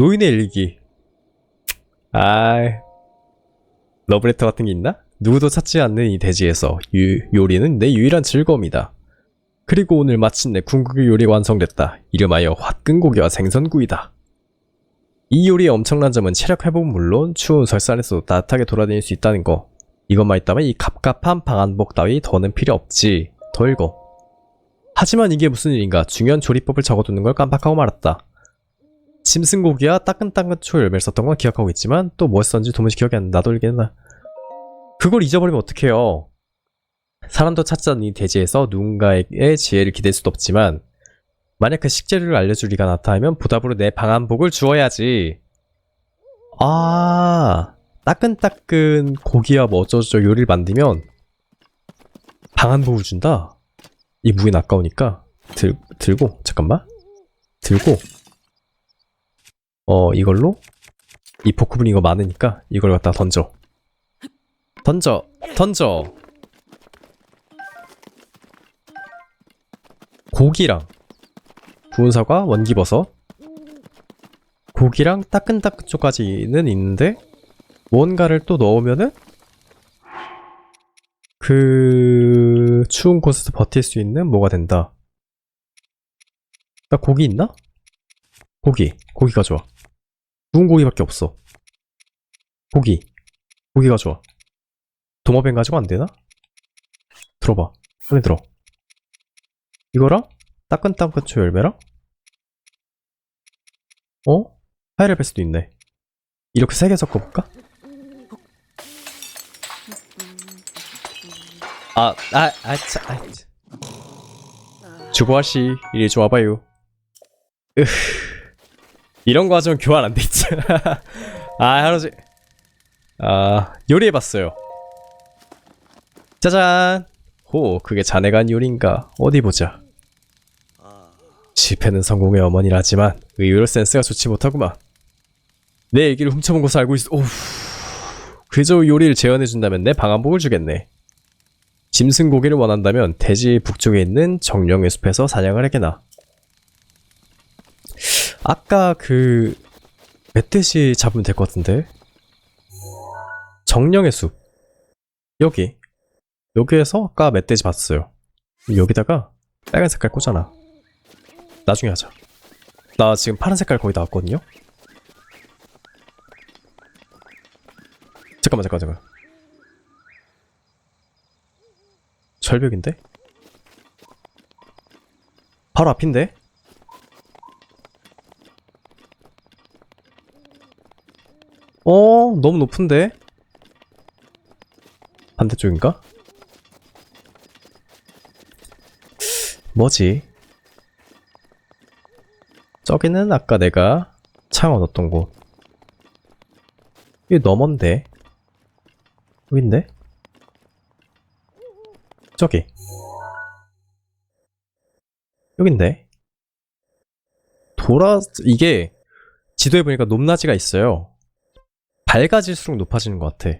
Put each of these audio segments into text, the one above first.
노인의 일기. 아이. 러브레터 같은 게 있나? 누구도 찾지 않는 이 대지에서 유, 요리는 내 유일한 즐거움이다. 그리고 오늘 마침내 궁극의 요리가 완성됐다. 이름하여 화끈고기와 생선구이다. 이 요리의 엄청난 점은 체력 회복은 물론 추운 설산에서도 따뜻하게 돌아다닐 수 있다는 거. 이것만 있다면 이 갑갑한 방한복 따위 더는 필요 없지. 더 읽어. 하지만 이게 무슨 일인가 중요한 조리법을 적어두는 걸 깜빡하고 말았다. 짐승고기와 따끈따끈 초 열매를 썼던 건 기억하고 있지만 또 썼는지 도무지 기억이 안 나. 나도 읽겠나. 그걸 잊어버리면 어떡해요. 사람도 이 대지에서 누군가의 지혜를 기댈 수도 없지만 만약 그 식재료를 알려줄 리가 나타나면 보답으로 내 방한복을 주어야지. 아, 따끈따끈 고기와 뭐 어쩌고저쩌고 요리를 만들면 방한복을 준다? 이 무기는 아까우니까 들, 들고 잠깐만 들고 어 이걸로 이 복구분 이거 많으니까 이걸 갖다 던져 던져 던져 고기랑 구운 사과 원기버섯 고기랑 따끈따끈 쪽까지는 있는데 뭔가를 또 넣으면은 그 추운 곳에서 버틸 수 있는 뭐가 된다. 나 고기 있나? 고기, 고기가 좋아. 구운 고기밖에 없어. 고기, 고기가 좋아. 도마뱀 가지고 안 되나? 들어봐, 손에 들어. 이거랑 따끈따끈 초 열매랑 어? 파이를 뺄 수도 있네. 이렇게 세 개 섞어볼까? 아, 아, 아, 차, 아, 차. 주보아씨, 이리 좋아봐요. 으, 이런 거 하자면 교환 안 됐지. 아, 할아버지. 아, 요리해봤어요. 짜잔! 호, 그게 자네가 한 요리인가? 어디 보자. 실패는 성공의 어머니라지만 의외로 센스가 좋지 못하구만. 내 얘기를 훔쳐본 것을 알고 있어. 오우. 그저 요리를 재현해준다면 내 방한복을 주겠네. 짐승 고기를 원한다면 대지 북쪽에 있는 정령의 숲에서 사냥을 해게나. 아까 그 멧돼지 잡으면 될 것 같은데. 정령의 숲. 여기. 여기에서 아까 멧돼지 봤어요. 여기다가 빨간 색깔 꽂아놔. 나중에 하자. 나 지금 파란 색깔 거의 다 왔거든요. 잠깐만 잠깐만 잠깐. 절벽인데? 바로 앞인데? 어, 너무 높은데? 반대쪽인가? 뭐지? 저기는 아까 내가 창 얻었던 곳. 이게 너먼데? 여긴데? 저기. 여긴데? 돌아, 이게 지도에 보니까 높낮이가 있어요. 밝아질수록 높아지는 것 같아.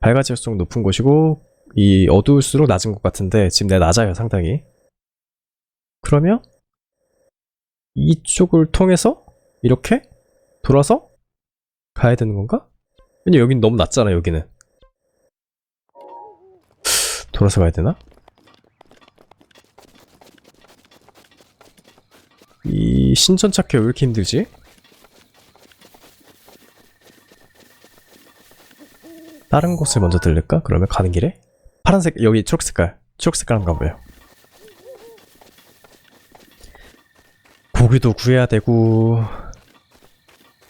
밝아질수록 높은 곳이고, 이 어두울수록 낮은 것 같은데, 지금 내가 낮아요, 상당히. 그러면, 이쪽을 통해서, 이렇게? 돌아서? 가야 되는 건가? 왜냐, 여긴 너무 낮잖아, 여기는. 돌아서 가야 되나? 이 신전 찾기 왜 이렇게 힘들지? 다른 곳을 먼저 들릴까? 그러면 가는 길에? 파란색 여기 초록색깔 초록색깔 한번 가봐요 고기도 구해야 되고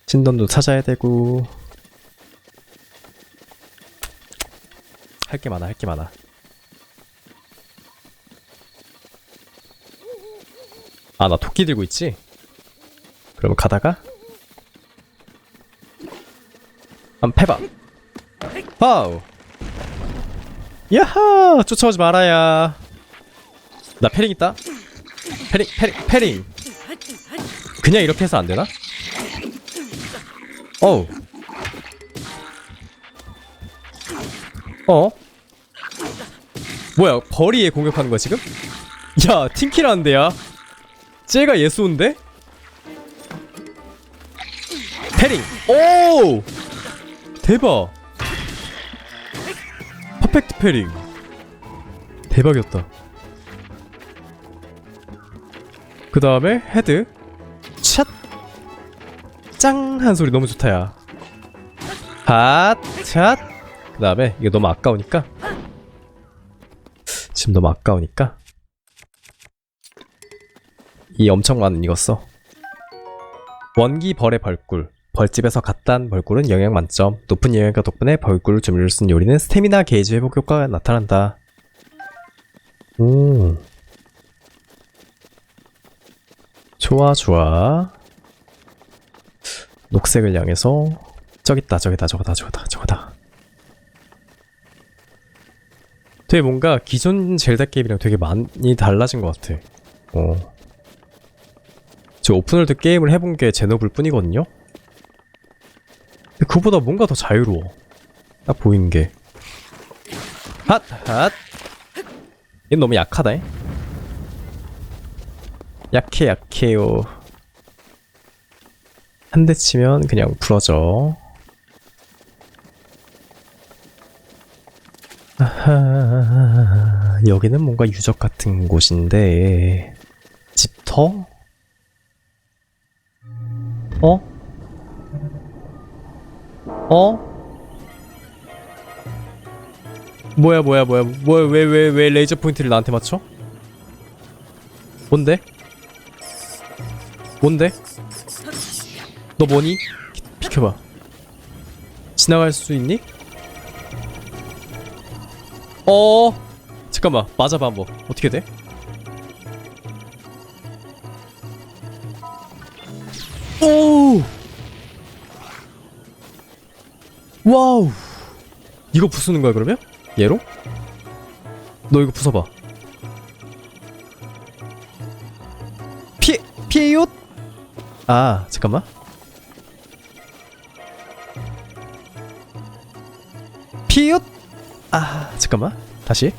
신전도 찾아야 되고 할 게 많아 할 게 많아 아, 나 토끼 들고 있지? 그러면 가다가 한 패봐. 와우. 야하! 쫓아오지 말아야. 나 패링 있다. 패링, 패링, 패링. 그냥 이렇게 해서 안 되나? 어우. 어? 뭐야, 벌이에 공격하는 거야, 지금? 야, 팀킬하는데, 야. 쟤가 예수인데? 패링! 오! 대박! 패링. 대박이었다. 그 다음에 헤드. 샷! 짱! 한 소리 너무 좋다, 야. 핫! 샷! 그 다음에 이거 너무 아까우니까. 지금 너무 아까우니까. 이 엄청 많은 이거 써. 원기 벌의 벌꿀. 벌집에서 갓단 벌꿀은 영양 만점. 높은 영양가 덕분에 벌꿀 주물을 쓴 요리는 스태미나 게이지 회복 효과가 나타난다. 오. 좋아, 좋아. 녹색을 향해서 저기다, 저기다, 저거다, 저거다, 저거다. 되게 뭔가 기존 젤다 게임이랑 되게 많이 달라진 것 같아. 어. 저 오픈월드 게임을 해본 게 제노블 뿐이거든요? 그보다 뭔가 더 자유로워. 딱 보이는 게. 핫! 핫! 얘 너무 약하다, 잉? 약해, 약해요. 한 대 치면 그냥 부러져. 아하, 여기는 뭔가 유적 같은 곳인데, 집터? 어? 어? 뭐야 뭐야 뭐야 뭐야 왜 왜 왜 레이저 포인트를 나한테 맞춰? 뭔데? 뭔데? 너 뭐니? 비- 비켜봐 지나갈 수 있니? 어 잠깐만 맞아봐 한번 어떻게 돼? 와우 이거 부수는 거야 그러면? 얘로? 너 이거 부숴봐 피해 피해요? 아 잠깐만 피해요? 아 잠깐만 다시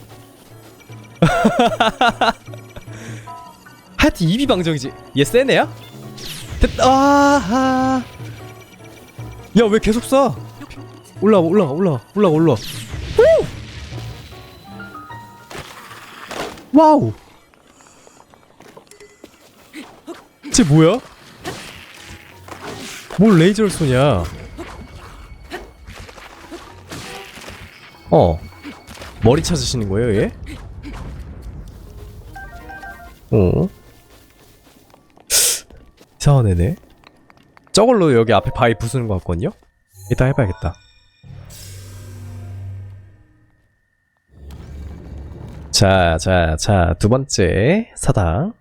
하여튼 입이 방정이지 얘센 애야? 됐다 아하 야 왜 계속 쏴 올라와 올라와 올라와 올라와 올라와 오! 와우 쟤 뭐야? 뭘 레이저를 쏘냐 어 머리 찾으시는 거예요 얘? 어 이상한 애네 저걸로 여기 앞에 바위 부수는 것 같거든요? 이따 해봐야겠다 자, 자, 자, 두 번째 사당.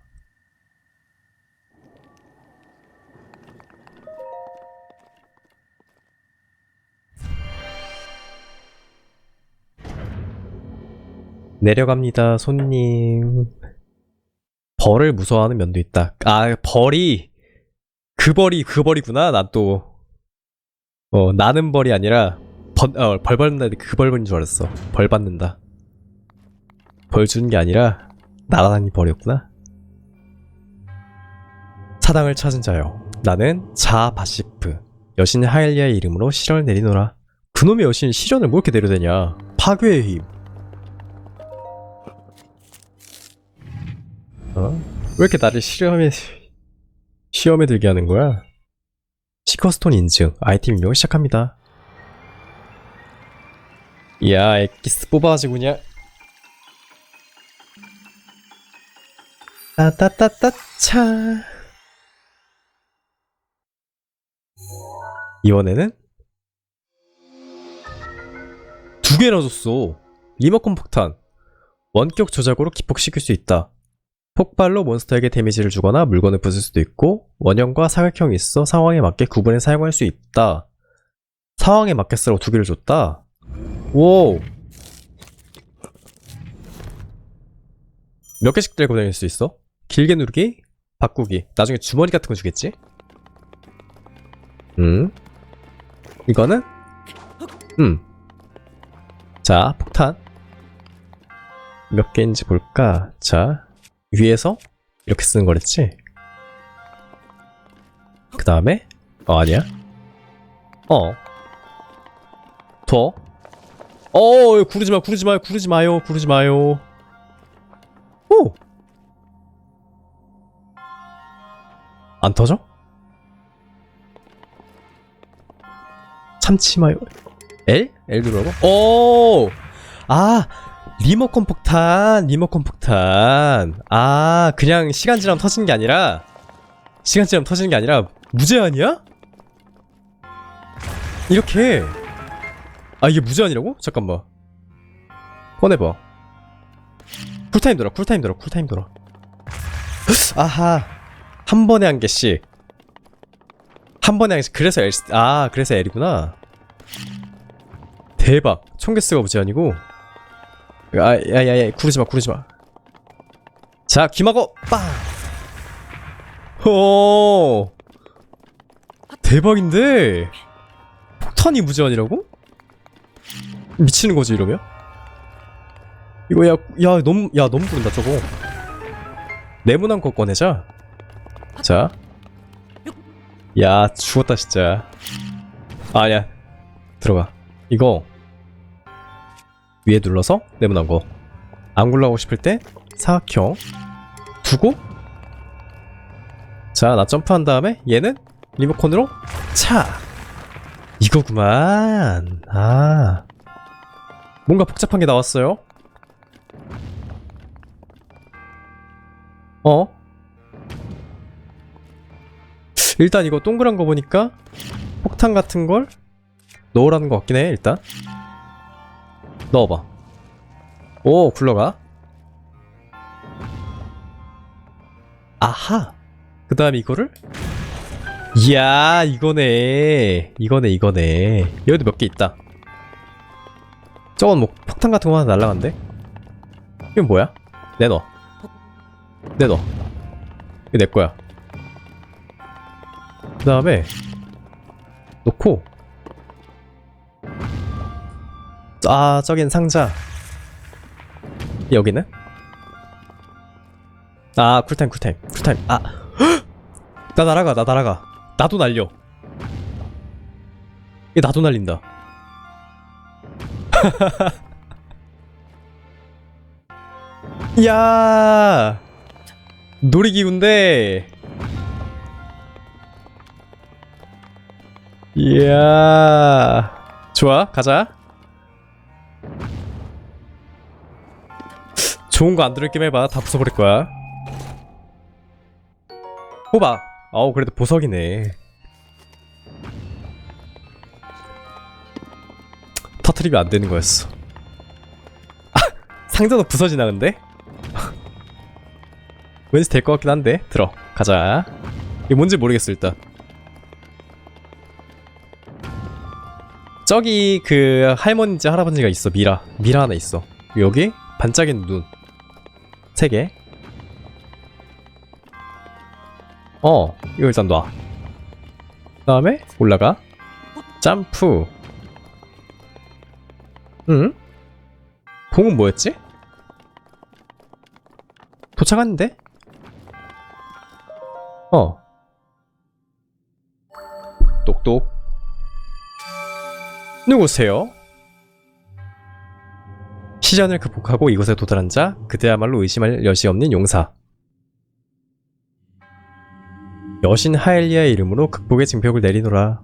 내려갑니다, 손님. 벌을 무서워하는 면도 있다. 아, 벌이 그 벌이 그 벌이구나. 난 또 어, 나는 벌이 아니라 벌, 어, 벌 받는다 그 벌인 줄 알았어. 벌 받는다. 벌 주는 게 아니라 날아다니 버렸구나. 사당을 찾은 자여. 나는 자바시프. 여신 하일리아의 이름으로 시련을 내리노라. 그놈의 여신 시련을 뭐 이렇게 내려대냐. 파괴의 힘. 어? 왜 이렇게 나를 시험에 시험에 들게 하는 거야? 시커스톤 인증 아이템 입력을 시작합니다. 이야 엑기스 뽑아가지고 그냥 따따따따차. 이번에는 두 개나 줬어. 리모컨 폭탄. 원격 조작으로 기폭시킬 수 있다. 폭발로 몬스터에게 데미지를 주거나 물건을 부술 수도 있고 원형과 사각형이 있어 상황에 맞게 구분해 사용할 수 있다. 상황에 맞게 쓰라고 두 개를 줬다. 오! 몇 개씩 들고 다닐 수 있어? 길게 누르기, 바꾸기. 나중에 주머니 같은 거 주겠지? 음. 이거는? 음. 자, 폭탄. 몇 개인지 볼까? 자, 위에서 이렇게 쓰는 거랬지? 그 다음에, 어, 아니야. 어. 더. 어, 구르지 마, 구르지 마요, 구르지 마요, 구르지 마요. 안 터져? 참치 마요. L? L 누르라고? 오! 아, 리모컨 폭탄, 리모컨 폭탄. 아, 그냥 시간 지나면 터지는 게 아니라, 시간 지나면 터지는 게 아니라, 무제한이야? 이렇게. 아, 이게 무제한이라고? 잠깐만. 꺼내봐. 쿨타임 돌아, 쿨타임 돌아, 쿨타임 돌아. 아하. 한 번에 한 개씩. 한 번에 한 개씩. 그래서 L, 아, 그래서 L이구나. 대박. 총개수가 무제한이고. 아, 야, 야, 야, 구르지 마, 구르지 마. 자, 김하고, 빵! 오! 대박인데? 폭탄이 무제한이라고? 미치는 거지, 이러면? 이거, 야, 야, 너무, 야, 너무 부른다, 저거. 네모난 거 꺼내자. 자. 야, 죽었다, 진짜. 아, 야. 들어가. 이거. 위에 눌러서 네모난 거. 안 굴러가고 싶을 때 사각형 두고 자, 나 점프한 다음에 얘는 리모컨으로 차. 이거구만. 아. 뭔가 복잡한 게 나왔어요. 어? 일단 이거 동그란 거 보니까 폭탄 같은 걸 넣으라는 것 같긴 해, 일단. 넣어봐. 오, 굴러가. 아하. 그 다음에 이거를? 이야, 이거네. 이거네, 이거네. 여기도 몇 개 있다. 저건 뭐 폭탄 같은 거 하나 날라간대? 이건 뭐야? 내놔. 내놔. 이거 내 거야. 그 다음에 놓고. 아 저긴 상자. 여기는? 아 쿨타임 쿨타임 쿨타임. 아나 날아가 나 날아가. 나도 날려. 이게 나도 날린다. 야! 놀이기구인데 이야. 좋아 가자. 좋은 거 안 들을 게임 해봐. 다 부숴버릴 거야. 호박. 어우 그래도 보석이네. 터트리면 안 되는 거였어. 아 상자도 부서지나 근데? 왠지 될 것 같긴 한데? 들어 가자. 이게 뭔지 모르겠어 일단 저기 그 할머니인지 할아버지가 있어 미라 미라 하나 있어 여기 반짝이는 눈세 개. 어, 이거 일단 놔. 그 다음에 올라가. 점프. 응? 봉은 뭐였지? 도착했는데? 어. 똑똑. 누구세요? 시전을 극복하고 이곳에 도달한 자, 그대야말로 의심할 여지 없는 용사. 여신 하엘리아의 이름으로 극복의 징표를 내리노라.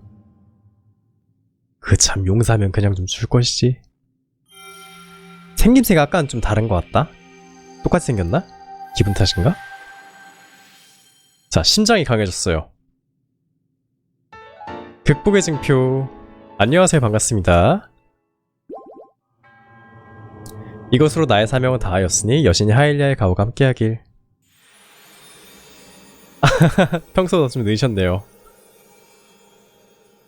그 참 용사면 그냥 좀 줄 것이지. 생김새가 아까는 좀 다른 것 같다. 똑같이 생겼나? 기분 탓인가? 자, 심장이 강해졌어요. 극복의 징표. 안녕하세요, 반갑습니다. 이것으로 나의 사명은 다하였으니 여신이 하일리아의 가오가 함께하길. 평소보다 좀 늦으셨네요.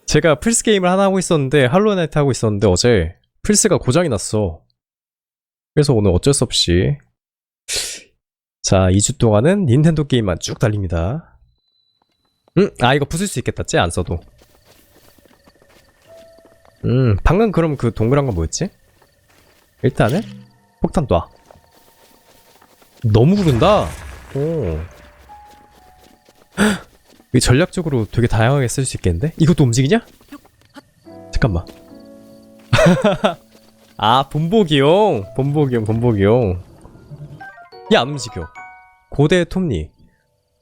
제가 플스 게임을 하나 하고 있었는데 할로나이트 하고 있었는데 어제 플스가 고장이 났어. 그래서 오늘 어쩔 수 없이 자 2주 동안은 닌텐도 게임만 쭉 달립니다. 음, 아 이거 부술 수 있겠다. 쟤 안 써도. 음, 방금 그럼 그 동그란 건 뭐였지? 일단은 폭탄 놔. 너무 구른다. 오. 이 전략적으로 되게 다양하게 쓸 수 있겠는데? 이것도 움직이냐? 잠깐만. 아, 본보기용. 본보기용, 본보기용. 야, 안 움직여. 고대 톱니.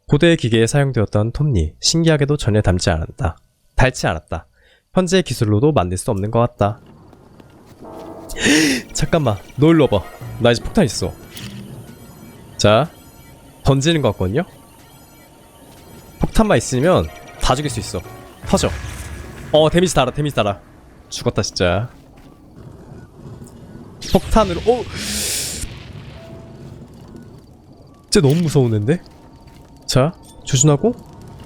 고대 기계에 사용되었던 톱니. 신기하게도 전혀 닮지 않았다. 닳지 않았다. 현재 기술로도 만들 수 없는 것 같다. 잠깐만, 너 일로 와봐. 나 이제 폭탄 있어. 자, 던지는 것 같거든요? 폭탄만 있으면 다 죽일 수 있어. 터져. 어, 데미지 달아, 데미지 달아. 죽었다, 진짜. 폭탄으로, 오! 진짜 너무 무서우는데? 자, 조준하고,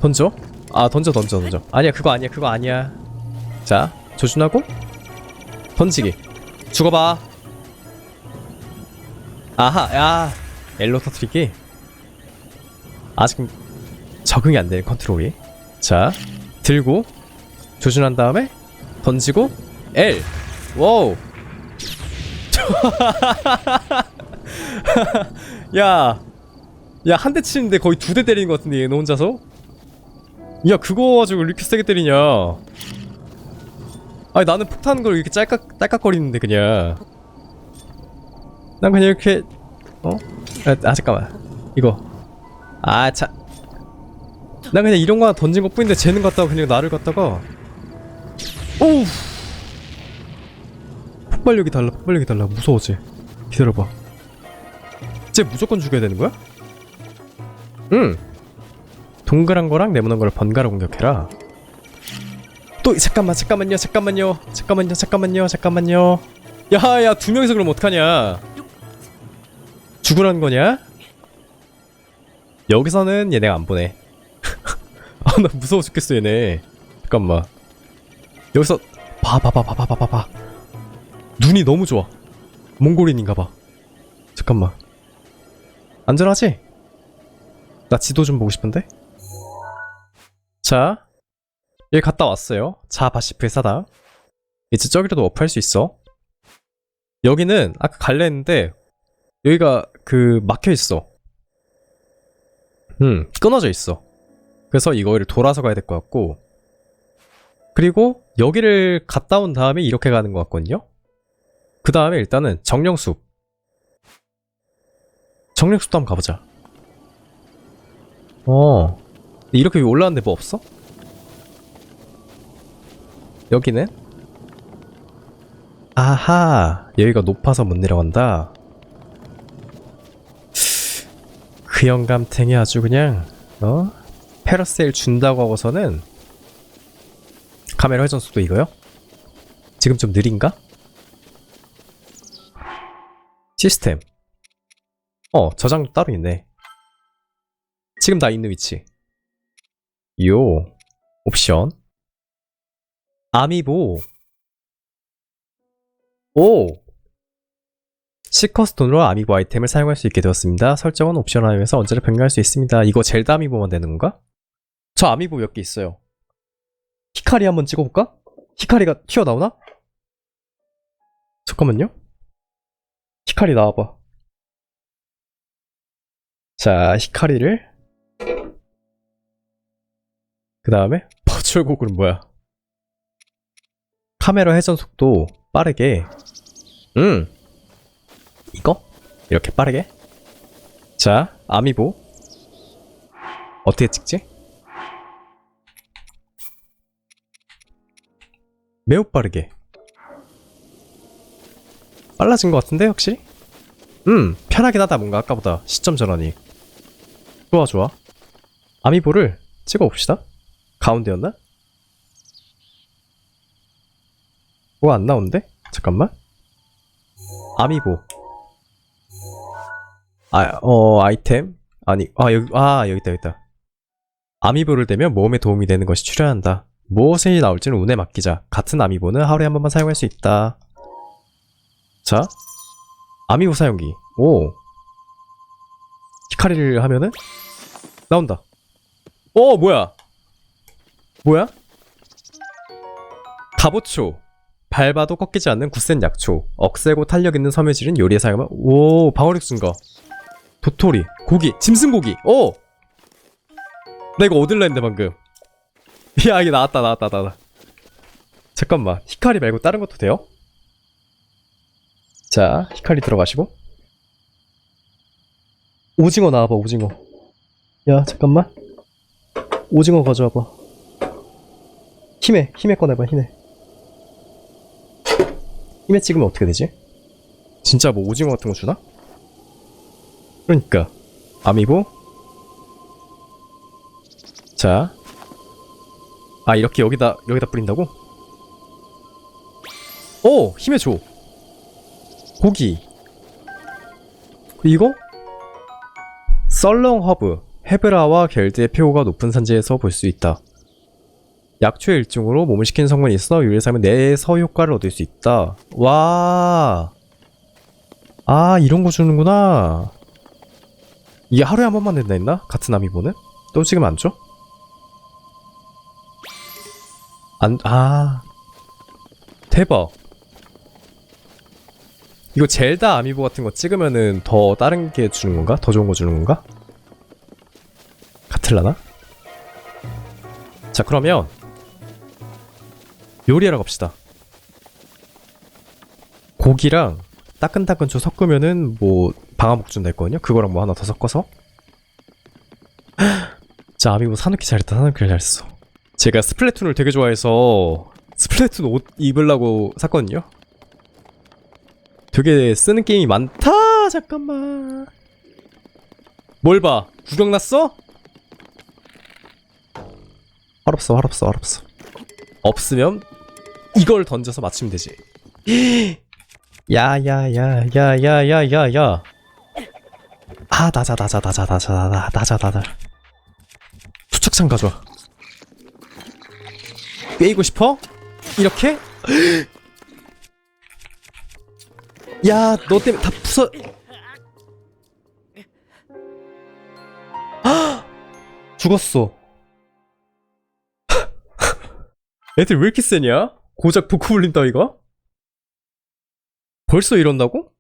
던져. 아, 던져, 던져, 던져. 아니야, 그거 아니야, 그거 아니야. 자, 조준하고, 던지기. 죽어봐. 아하, 야. 엘로 터트리기. 아직 적응이 안 되는 컨트롤이. 자, 들고, 조준한 다음에, 던지고, L. 와우. 야. 야, 한 대 치는데 거의 두 대 때리는 것 같은데, 얘너 혼자서? 야, 그거 가지고 이렇게 세게 때리냐. 아니, 나는 폭탄 걸 이렇게 짤깍, 딸깍거리는데, 그냥. 난 그냥 이렇게, 어? 아, 아 잠깐만. 이거. 아, 차. 난 그냥 이런 거 하나 던진 것 뿐인데, 쟤는 갖다가 그냥 나를 갖다가. 오우! 폭발력이 달라, 폭발력이 달라. 무서워, 쟤. 기다려봐. 쟤 무조건 죽여야 되는 거야? 응. 동그란 거랑 네모난 거를 번갈아 공격해라. 또 잠깐만 잠깐만요 잠깐만요 잠깐만요 잠깐만요 잠깐만요. 야야 두 명이서 그럼 어떡하냐? 죽으라는 거냐? 여기서는 얘네가 안 보내. 아나 무서워 죽겠어 얘네. 잠깐만. 여기서 봐봐봐봐봐봐봐. 눈이 너무 좋아. 몽골인인가봐. 잠깐만. 안전하지? 나 지도 좀 보고 싶은데? 자, 여기 갔다 왔어요. 자, 바시프의 사당. 이제 저기라도 업할 수 있어. 여기는 아까 갈래 했는데 여기가 그 막혀 있어. 음, 끊어져 있어. 그래서 이거를 돌아서 가야 될 것 같고. 그리고 여기를 갔다 온 다음에 이렇게 가는 것 같거든요. 그 다음에 일단은 정령숲. 정령숲도 한번 가보자. 어. 이렇게 올라왔는데 뭐 없어? 여기는? 아하, 여기가 높아서 못 내려간다. 그 영감탱이 아주 그냥, 어? 페러세일 준다고 하고서는 카메라 회전 속도 이거요? 지금 좀 느린가? 시스템. 어, 저장도 따로 있네. 지금 나 있는 위치. 요. 옵션. 아미보. 오! 시커스톤으로 아미보 아이템을 사용할 수 있게 되었습니다. 설정은 옵션화에서 언제나 변경할 수 있습니다. 이거 젤다 아미보만 되는 건가? 저 아미보 몇 개 있어요. 히카리 한번 찍어볼까? 히카리가 튀어나오나? 잠깐만요. 히카리 나와봐. 자, 히카리를 그 다음에 고글은 뭐야? 카메라 회전 속도 빠르게. 음. 이거? 이렇게 빠르게? 자 아미보. 어떻게 찍지? 매우 빠르게. 빨라진 것 같은데 확실히? 음 편하긴 하다 뭔가 아까보다. 시점 전환이. 좋아 좋아. 아미보를 찍어봅시다. 가운데였나? 뭐안 나오는데? 잠깐만. 아미보. 아, 어, 아이템? 아니, 아, 여기, 아, 여기 있다, 여기 있다. 아미보를 대면 모험에 도움이 되는 것이 출연한다. 무엇이 나올지는 운에 맡기자. 같은 아미보는 하루에 한 번만 사용할 수 있다. 자, 아미보 사용기. 오. 히카리를 하면은 나온다. 오, 뭐야? 뭐야? 갑오초 밟아도 꺾이지 않는 굳센 약초 억세고 탄력 있는 섬유질은 요리에 사용하면 오 방어력 증가. 도토리 고기 짐승고기. 오! 나 이거 얻을라 했는데 방금? 야 이게 나왔다 나왔다 나왔다. 잠깐만 히카리 말고 다른 것도 돼요? 자 히카리 들어가시고. 오징어 나와봐 오징어. 야 잠깐만. 오징어 가져와봐. 힘에 힘에 꺼내봐 힘에 힘에 찍으면 어떻게 되지? 진짜 뭐 오징어 같은 거 주나? 그러니까 아미보 자 아 이렇게 여기다 여기다 뿌린다고? 오 힘에 줘 고기 이거? 썰렁 허브 헤브라와 겔드의 표고가 높은 산지에서 볼 수 있다 약초의 일종으로 몸을 식히는 성분이 있어 유리를 사면 내서 효과를 얻을 수 있다 와 아 이런 거 주는구나 이게 하루에 한 번만 된다 했나? 같은 아미보는? 또 지금 안 줘? 안, 아. 대박. 이거 젤다 아미보 같은 거 찍으면은 더 다른 게 주는 건가? 더 좋은 거 주는 건가? 같을라나? 자, 그러면 요리하러 갑시다. 고기랑 따끈따끈 초 섞으면은 뭐 방아목 준다 했거든요? 그거랑 뭐 하나 더 섞어서? 자 아미고 사누키 잘했다. 사누키 잘했어. 제가 스플래툰을 되게 좋아해서 스플래툰 옷 입으려고 샀거든요. 되게 쓰는 게임이 많다! 잠깐만. 뭘 봐? 구경 났어? 활 없어 활 없어 활 없어. 없으면 이걸 던져서 맞추면 되지 야야야야야야야야 아 나자 나자 나자 나자 나자 나자 나자 투척창 가져와 빼이고 싶어? 이렇게? 야 너 때문에 다 부서 죽었어 애들 왜 이렇게 세냐? 고작 보크블린 따위가? 벌써 이런다고?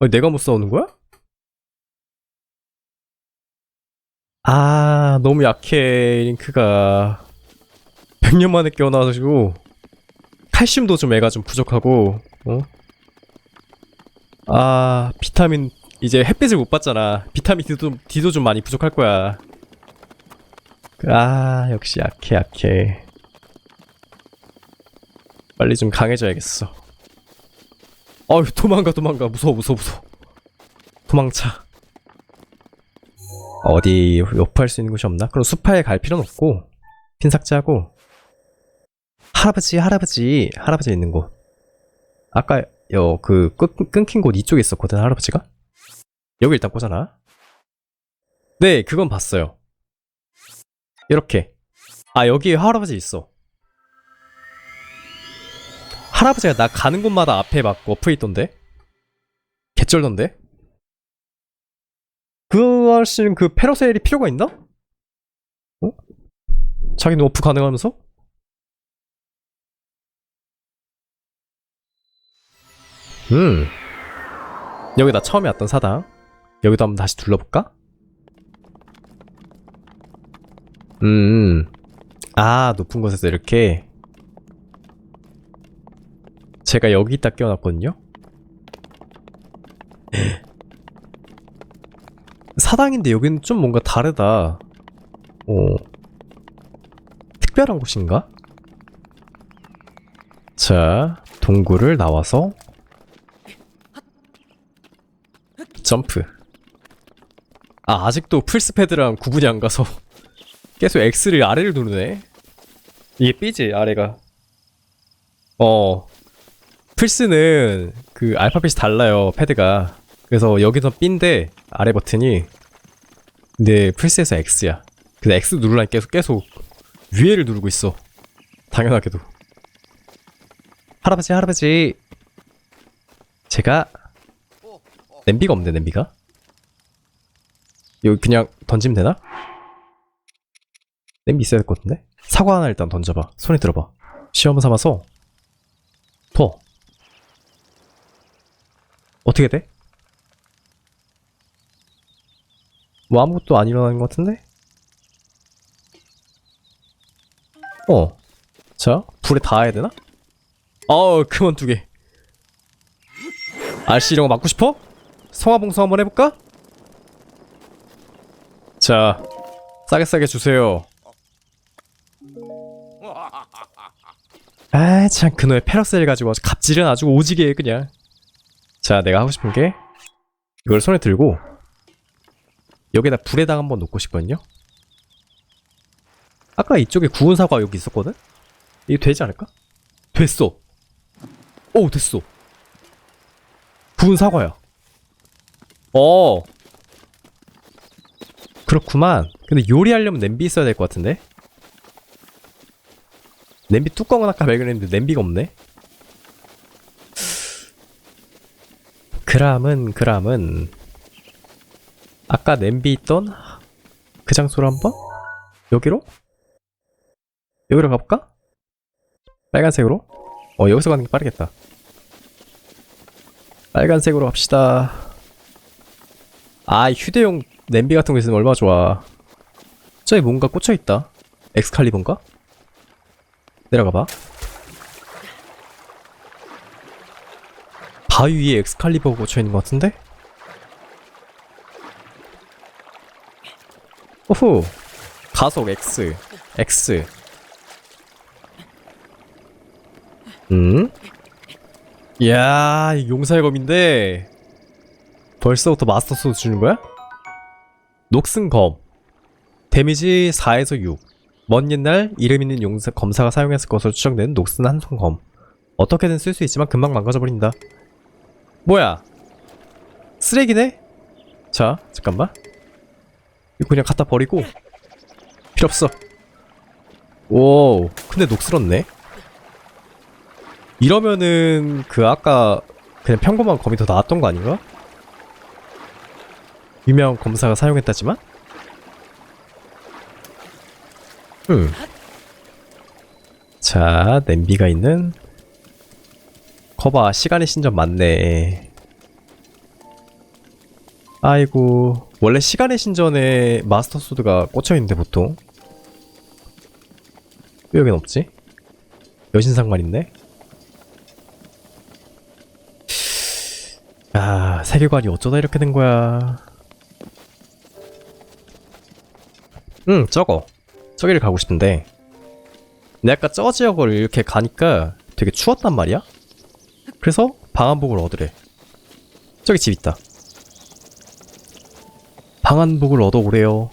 아니, 내가 못 싸우는 거야? 아, 너무 약해, 링크가. 100년 만에 깨어나가지고, 칼슘도 좀 애가 좀 부족하고, 어? 아, 비타민, 이제 햇빛을 못 받잖아. 비타민 D도, D도 좀 많이 부족할 거야. 아, 역시 약해, 약해. 빨리 좀 강해져야겠어. 어휴 도망가 도망가. 무서워 무서워 무서워. 도망차. 어디 요프할 수 있는 곳이 없나? 그럼 숲파에 갈 필요는 없고 핀 삭제하고. 할아버지 할아버지. 할아버지 있는 곳. 아까 여그 끊긴 곳 이쪽에 있었거든 할아버지가? 여기 일단 꽂아놔. 네 그건 봤어요. 이렇게. 아 여기에 할아버지 있어 할아버지가 나 가는 곳마다 앞에 막 워프 있던데? 개쩔던데? 그 아저씨는 그 페러셀이 필요가 있나? 어? 자기는 워프 가능하면서? 음. 여기 나 처음에 왔던 사당. 여기도 한번 다시 둘러볼까? 음. 아, 높은 곳에서 이렇게. 제가 여기 딱 끼워놨거든요? 사당인데 여기는 좀 뭔가 다르다. 어. 특별한 곳인가? 자, 동굴을 나와서 점프. 아, 아직도 플스패드랑 구분이 안 가서 계속 X를 아래를 누르네. 이게 B지, 아래가. 어, 플스는 그 알파벳이 달라요 패드가. 그래서 여기서 B인데 아래 버튼이 근데 플스에서 X야. 근데 X 누르라니 계속 계속 위에를 누르고 있어. 당연하게도. 할아버지 할아버지. 제가 냄비가 없네 냄비가? 여기 그냥 던지면 되나? 냄비 있어야 될 것 같은데? 사과 하나 일단 던져봐. 손에 들어봐. 시험 삼아서 더 어떻게 돼? 뭐 아무것도 안 일어나는 것 같은데? 어. 자, 불에 닿아야 되나? 어 그만 두개 알씨 이런 거 맞고 싶어? 성화봉송 한번 해볼까? 자 싸게 싸게 주세요 아 참 그놈의 페러셀 가지고 갑질은 아주 오지게 해 그냥 자 내가 하고 싶은 게 이걸 손에 들고 여기다 불에다 한번 놓고 싶거든요. 아까 이쪽에 구운 사과 여기 있었거든? 이게 되지 않을까? 됐어. 오 됐어. 구운 사과야. 어. 그렇구만. 근데 요리하려면 냄비 있어야 될 것 같은데? 냄비 뚜껑은 아까 발견했는데 냄비가 없네 그람은 그람은 아까 냄비 있던 그 장소로 한번? 여기로? 여기로 가볼까? 빨간색으로? 어 여기서 가는 게 빠르겠다. 빨간색으로 갑시다. 아 휴대용 냄비 같은 거 있으면 얼마나 좋아. 저기 뭔가 꽂혀있다. 엑스칼리버인가? 내려가봐 바위 위에 엑스칼리버가 꽂혀있는 것 같은데? 오후 가속 X X 음? 이야 이 용사의 검인데 벌써부터 마스터 소드 주는 거야? 녹슨 검 데미지 4에서 6. 먼 옛날 이름 있는 용사, 검사가 사용했을 것으로 추정되는 녹슨 한손 검. 어떻게든 쓸 수 있지만 금방 망가져버린다. 뭐야? 쓰레기네? 자, 잠깐만. 이거 그냥 갖다 버리고. 필요 없어. 오, 근데 녹슬었네. 이러면은 그 아까 그냥 평범한 검이 더 나았던 거 아닌가? 유명 검사가 사용했다지만? 음. 자, 냄비가 있는 거봐, 시간의 신전 맞네. 아이고, 원래 시간의 신전에 마스터 소드가 꽂혀있는데 보통 왜 여긴 없지? 여신상만 있네? 아, 세계관이 어쩌다 이렇게 된 거야. 응, 저거. 저기를 가고 싶은데. 내가 아까 저 지역을 이렇게 가니까 되게 추웠단 말이야? 그래서 방한복을 얻으래. 저기 집 있다. 방한복을 얻어오래요.